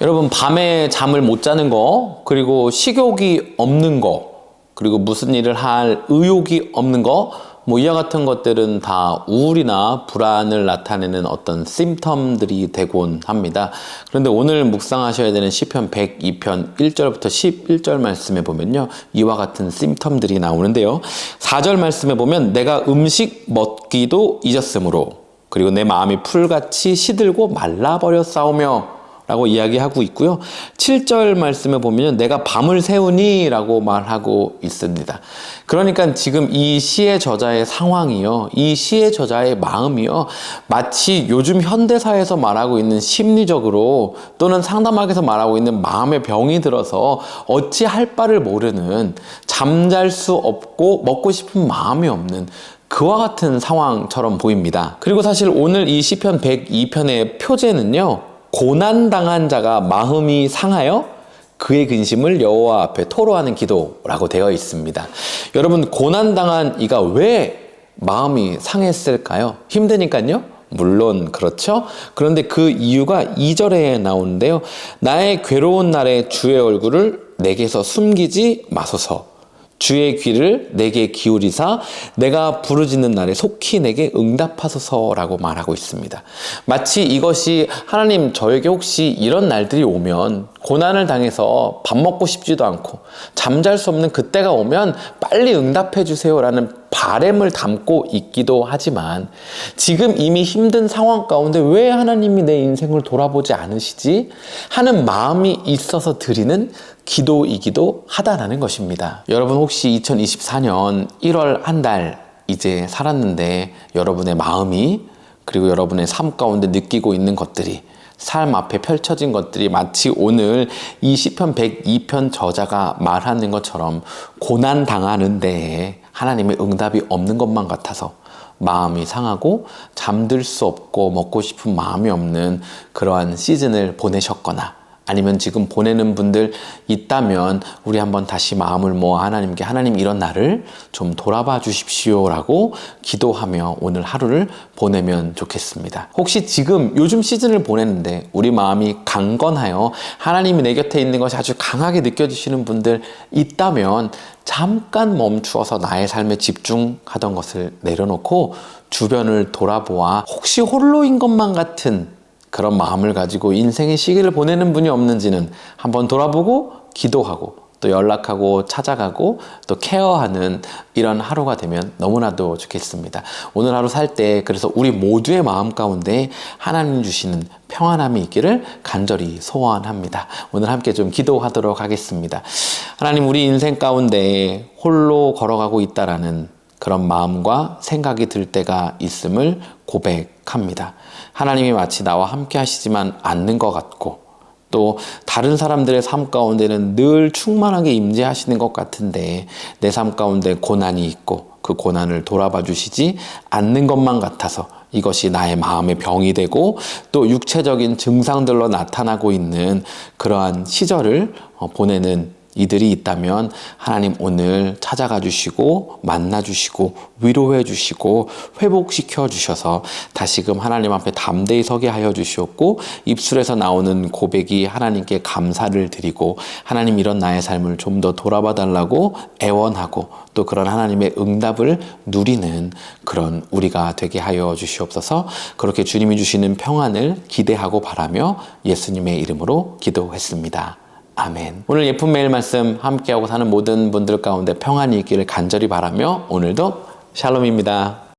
여러분 밤에 잠을 못 자는 거 그리고 식욕이 없는 거 그리고 무슨 일을 할 의욕이 없는 거 뭐 이와 같은 것들은 다 우울이나 불안을 나타내는 어떤 심텀들이 되곤 합니다. 그런데 오늘 묵상하셔야 되는 시편 102편 1절부터 11절 말씀에 보면요. 이와 같은 심텀들이 나오는데요. 4절 말씀에 보면 내가 음식 먹기도 잊었으므로 그리고 내 마음이 풀같이 시들고 말라버려 싸우며 라고 이야기하고 있고요. 7절 말씀에 보면 내가 밤을 새우니 라고 말하고 있습니다. 그러니까 지금 이 시의 저자의 상황이요. 이 시의 저자의 마음이요. 마치 요즘 현대사에서 말하고 있는 심리적으로 또는 상담학에서 말하고 있는 마음의 병이 들어서 어찌 할 바를 모르는 잠잘 수 없고 먹고 싶은 마음이 없는 그와 같은 상황처럼 보입니다. 그리고 사실 오늘 이 시편 102편의 표제는요. 고난당한 자가 마음이 상하여 그의 근심을 여호와 앞에 토로하는 기도라고 되어 있습니다. 여러분 고난당한 이가 왜 마음이 상했을까요? 힘드니까요. 물론 그렇죠. 그런데 그 이유가 2절에 나오는데요. 나의 괴로운 날에 주의 얼굴을 내게서 숨기지 마소서. 주의 귀를 내게 기울이사 내가 부르짖는 날에 속히 내게 응답하소서라고 말하고 있습니다. 마치 이것이 하나님 저에게 혹시 이런 날들이 오면 고난을 당해서 밥 먹고 싶지도 않고 잠잘 수 없는 그때가 오면 빨리 응답해 주세요라는 바램을 담고 있기도 하지만 지금 이미 힘든 상황 가운데 왜 하나님이 내 인생을 돌아보지 않으시지 하는 마음이 있어서 드리는 기도이기도 하다라는 것입니다. 여러분 혹시 2024년 1월 한 달 이제 살았는데 여러분의 마음이 그리고 여러분의 삶 가운데 느끼고 있는 것들이 삶 앞에 펼쳐진 것들이 마치 오늘 이 시편 102편 저자가 말하는 것처럼 고난 당하는데 하나님의 응답이 없는 것만 같아서 마음이 상하고 잠들 수 없고 먹고 싶은 마음이 없는 그러한 시즌을 보내셨거나 아니면 지금 보내는 분들 있다면 우리 한번 다시 마음을 모아 하나님께 하나님 이런 나를 좀 돌아봐 주십시오라고 기도하며 오늘 하루를 보내면 좋겠습니다. 혹시 지금 요즘 시즌을 보내는데 우리 마음이 강건하여 하나님이 내 곁에 있는 것이 아주 강하게 느껴지시는 분들 있다면 잠깐 멈추어서 나의 삶에 집중하던 것을 내려놓고 주변을 돌아보아 혹시 홀로인 것만 같은 그런 마음을 가지고 인생의 시기를 보내는 분이 없는지는 한번 돌아보고 기도하고 또 연락하고 찾아가고 또 케어하는 이런 하루가 되면 너무나도 좋겠습니다. 오늘 하루 살 때 그래서 우리 모두의 마음 가운데 하나님 주시는 평안함이 있기를 간절히 소원합니다. 오늘 함께 좀 기도하도록 하겠습니다. 하나님 우리 인생 가운데 홀로 걸어가고 있다라는 그런 마음과 생각이 들 때가 있음을 고백합니다. 하나님이 마치 나와 함께 하시지만 않는 것 같고 또 다른 사람들의 삶 가운데는 늘 충만하게 임재하시는 것 같은데 내 삶 가운데 고난이 있고 그 고난을 돌아봐 주시지 않는 것만 같아서 이것이 나의 마음의 병이 되고 또 육체적인 증상들로 나타나고 있는 그러한 시절을 어, 보내는 이들이 있다면 하나님 오늘 찾아가 주시고 만나 주시고 위로해 주시고 회복시켜 주셔서 다시금 하나님 앞에 담대히 서게 하여 주시옵고 입술에서 나오는 고백이 하나님께 감사를 드리고 하나님 이런 나의 삶을 좀 더 돌아봐 달라고 애원하고 또 그런 하나님의 응답을 누리는 그런 우리가 되게 하여 주시옵소서 그렇게 주님이 주시는 평안을 기대하고 바라며 예수님의 이름으로 기도했습니다. 아멘. 오늘 예쁜 매일 말씀 함께하고 사는 모든 분들 가운데 평안이 있기를 간절히 바라며 오늘도 샬롬입니다.